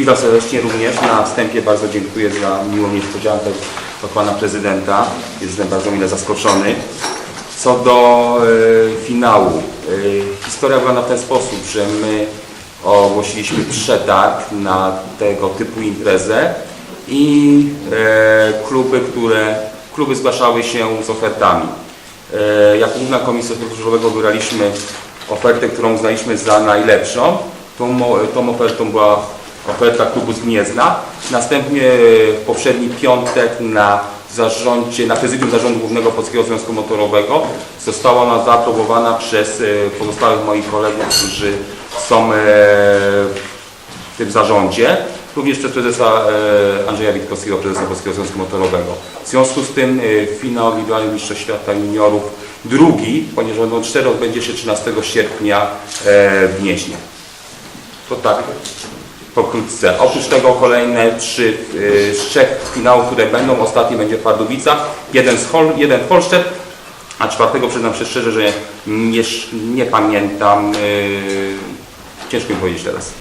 Witam serdecznie również. Na wstępie bardzo dziękuję za miłą niespodziankę od Pana Prezydenta. Jestem bardzo mile zaskoczony. Co do e, finału. E, historia wygląda w ten sposób, że my ogłosiliśmy przetarg na tego typu imprezę i e, kluby, które kluby zgłaszały się z ofertami. E, jako Główna Komisja Żużlowego wybraliśmy ofertę, którą uznaliśmy za najlepszą. Tą, tą ofertą była oferta klubu z Gniezna. Następnie w poprzedni piątek na zarządzie, na prezydium zarządu Głównego Polskiego Związku Motorowego została ona zaaprobowana przez e, pozostałych moich kolegów, którzy są e, w tym zarządzie, również przez prezesa e, Andrzeja Witkowskiego, prezesa Polskiego Związku Motorowego. W związku z tym finał indywidualny Mistrzostw Świata Juniorów drugi, ponieważ będą cztery, odbędzie się 13 sierpnia w Gnieźnie. To tak pokrótce. Oprócz tego kolejne trzy y, z trzech finałów, które będą. Ostatni będzie w Pardubicach, jeden, z Hol, jeden w Holszczep, a czwartego przyznam się szczerze, że nie, nie pamiętam. y, ciężko mi powiedzieć teraz.